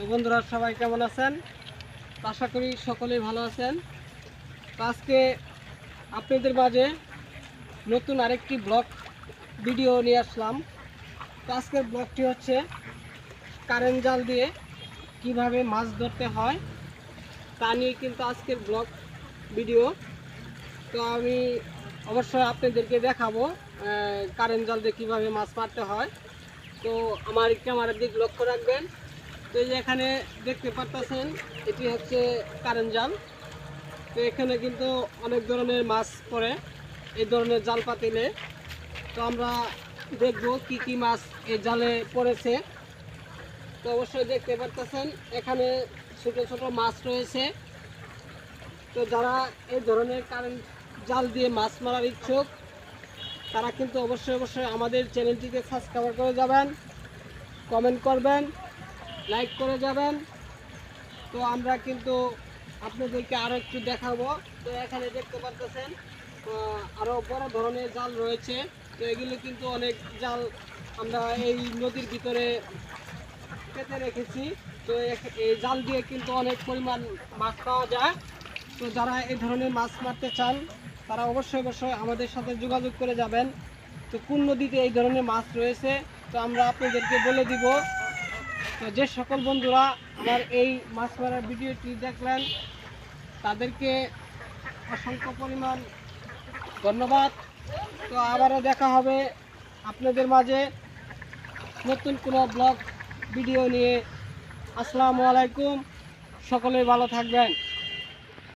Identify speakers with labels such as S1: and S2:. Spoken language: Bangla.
S1: তো বন্ধুরা, সবাই কেমন আছেন? আশা করি সকলেই ভালো আছেন। আজকে আপনাদের মাঝে নতুন আরেকটি ব্লগ ভিডিও নিয়ে আসলাম। তো আজকের ব্লগটি হচ্ছে কারেন্ট জাল দিয়ে কীভাবে মাছ ধরতে হয় তা নিয়ে কিন্তু আজকের ব্লগ ভিডিও। তো আমি অবশ্যই আপনাদেরকে দেখাবো কারেন্ট জাল দিয়ে কীভাবে মাছ মারতে হয়। তো আমার ক্যামেরার দিক লক্ষ্য রাখবেন। তো এই যে এখানে দেখতে পারতেছেন, এটি হচ্ছে কারেন্ট জাল। তো এখানে কিন্তু অনেক ধরনের মাছ পড়ে, এই ধরনের জাল পাতিলে। তো আমরা দেখব কি কি মাছ এই জালে পড়েছে। তো অবশ্যই দেখতে পারতেছেন, এখানে ছোট ছোট মাছ রয়েছে। তো যারা এই ধরনের কারেন্ট জাল দিয়ে মাছ মারার ইচ্ছুক, তারা কিন্তু অবশ্যই অবশ্যই আমাদের চ্যানেলটিকে সাবস্ক্রাইব করে যাবেন, কমেন্ট করবেন। লাইক করে যাবেন। তো আমরা কিন্তু আপনাদেরকে আরও একটু দেখাবো। তো এখানে দেখতে পাচ্ছেন আরও বড় ধরনের জাল রয়েছে। তো এগুলো কিন্তু অনেক জাল আমরা এই নদীর ভিতরে পেতে রেখেছি। তো এই জাল দিয়ে কিন্তু অনেক পরিমাণ মাছ পাওয়া যায়। তো যারা এই ধরনের মাছ মারতে চান, তারা অবশ্যই অবশ্যই আমাদের সাথে যোগাযোগ করে যাবেন। তো কোন নদীতে এই ধরনের মাছ রয়েছে, তো আমরা আপনাদেরকে বলে দিব। তো যে সকল বন্ধুরা আমার এই মাছ মারার ভিডিওটি দেখলেন, তাদেরকে অসংখ্য পরিমাণ ধন্যবাদ। তো আবারও দেখা হবে আপনাদের মাঝে নতুন কোনো ব্লগ, ভিডিও নিয়ে। আসসালামু আলাইকুম। সকলে ভালো থাকবেন।